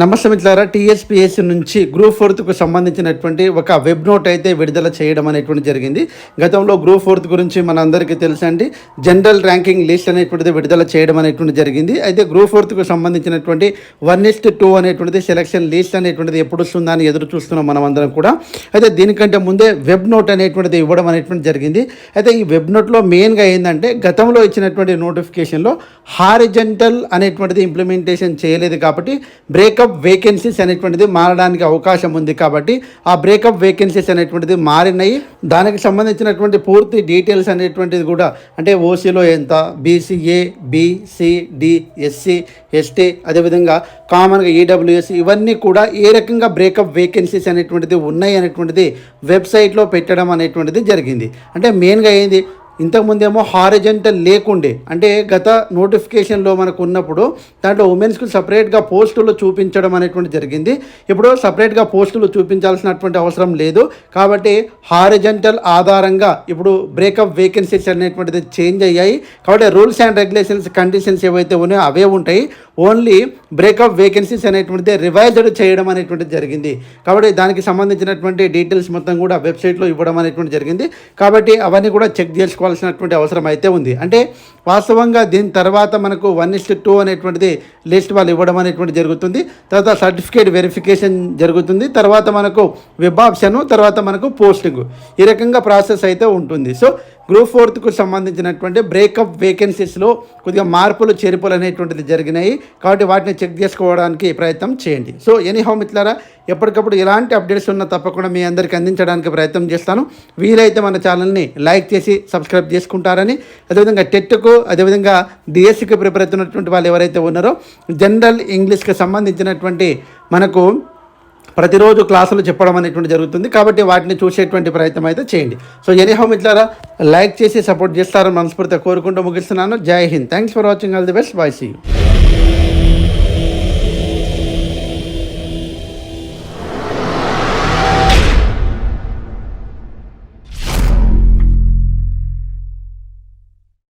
నమస్తే మిత్రులారా టీఎస్పీఎస్సీ నుంచి గ్రూప్ ఫోర్త్కు సంబంధించినటువంటి ఒక వెబ్ నోట్ అయితే విడుదల చేయడం అనేటువంటి జరిగింది. గతంలో గ్రూప్ ఫోర్త్ గురించి మనందరికీ తెలుసండి జనరల్ ర్యాంకింగ్ లిస్ట్ అనేటువంటిది విడుదల చేయడం అనేటువంటి జరిగింది. అయితే గ్రూప్ ఫోర్త్కు సంబంధించినటువంటి వన్ ఇస్ట్ టూ అనేటువంటిది సెలక్షన్ లిస్ట్ అనేటువంటిది ఎప్పుడు వస్తుందా అని ఎదురు చూస్తున్నాం మనం అందరం కూడా. అయితే దీనికంటే ముందే వెబ్ నోట్ అనేటువంటిది ఇవ్వడం అనేటువంటి జరిగింది. అయితే ఈ వెబ్ నోట్లో మెయిన్గా ఏంటంటే గతంలో ఇచ్చినటువంటి నోటిఫికేషన్లో హారిజెంటల్ అనేటువంటిది ఇంప్లిమెంటేషన్ చేయలేదు కాబట్టి బ్రేకప్ వేకెన్సీస్ అనేటువంటిది మారడానికి అవకాశం ఉంది కాబట్టి ఆ బ్రేకప్ వేకెన్సీస్ అనేటువంటిది మారినాయి. దానికి సంబంధించినటువంటి పూర్తి డీటెయిల్స్ అనేటువంటిది కూడా అంటే ఓసీలో ఎంత? బీసీఏ బీసీడి ఎస్సీ ఎస్టీ అదేవిధంగా కామన్గా ఈడబ్ల్యూఎస్ ఇవన్నీ కూడా ఏ రకంగా బ్రేకప్ వేకెన్సీస్ అనేటువంటిది ఉన్నాయి అనేటువంటిది వెబ్సైట్లో పెట్టడం అనేటువంటిది జరిగింది. అంటే మెయిన్గా ఏంది? ఇంతకుముందేమో హారిజెంటల్ లేకుండే అంటే గత నోటిఫికేషన్లో మనకు ఉన్నప్పుడు దాంట్లో ఉమెన్స్కి సపరేట్గా పోస్టులు చూపించడం అనేటువంటి జరిగింది. ఇప్పుడు సపరేట్గా పోస్టులు చూపించాల్సినటువంటి అవసరం లేదు. కాబట్టి హారిజెంటల్ ఆధారంగా ఇప్పుడు బ్రేకప్ వేకెన్సీస్ అనేటువంటిది చేంజ్ అయ్యాయి. కాబట్టి రూల్స్ అండ్ రెగ్యులేషన్స్ కండిషన్స్ ఏవైతే ఉన్నాయో అవే ఉంటాయి. ఓన్లీ బ్రేకప్ వేకెన్సీస్ అనేటువంటిది రివైజ్డ్ చేయడం అనేటువంటిది జరిగింది. కాబట్టి దానికి సంబంధించినటువంటి డీటెయిల్స్ మొత్తం కూడా వెబ్సైట్లో ఇవ్వడం అనేటువంటి జరిగింది. కాబట్టి అవన్నీ కూడా చెక్ చేసుకోవాలి చేసుకోవాల్సినటువంటి అవసరం అయితే ఉంది. అంటే వాస్తవంగా దీని తర్వాత మనకు వన్ ఇస్ట్ టూ అనేటువంటిది లిస్ట్ వాళ్ళు ఇవ్వడం అనేటువంటి జరుగుతుంది. తర్వాత సర్టిఫికేట్ వెరిఫికేషన్ జరుగుతుంది. తర్వాత మనకు వెబ్ ఆప్షన్ తర్వాత మనకు పోస్టింగ్ ఈ రకంగా ప్రాసెస్ అయితే ఉంటుంది. సో గ్రూప్ ఫోర్త్కు సంబంధించినటువంటి బ్రేకప్ వేకెన్సీస్లో కొద్దిగా మార్పులు చేర్పులు అనేటువంటిది జరిగినాయి. కాబట్టి వాటిని చెక్ చేసుకోవడానికి ప్రయత్నం చేయండి. సో ఎనీహౌ మిత్రులారా ఎప్పటికప్పుడు ఎలాంటి అప్డేట్స్ ఉన్నా తప్పకుండా మీ అందరికీ అందించడానికి ప్రయత్నం చేస్తాను. వీలైతే మన ఛానల్ని లైక్ చేసి సబ్స్క్రైబ్ చేసుకుంటారని. అదేవిధంగా టెట్కు అదేవిధంగా డిఎస్సికి ప్రిపేర్ అవుతున్నటువంటి వాళ్ళు ఎవరైతే ఉన్నారో జనరల్ ఇంగ్లీష్కి సంబంధించినటువంటి మనకు ప్రతిరోజు క్లాసులు చెప్పడం అనేటువంటి జరుగుతుంది. కాబట్టి వాటిని చూసేటువంటి ప్రయత్నం అయితే చేయండి. సో ఎనీహౌ మిట్లారా లైక్ చేసి సపోర్ట్ చేస్తారని మనస్ఫూర్తిగా కోరుకుంటూ ముగిస్తున్నాను. Jai Hind. Thanks for watching all the best bye see you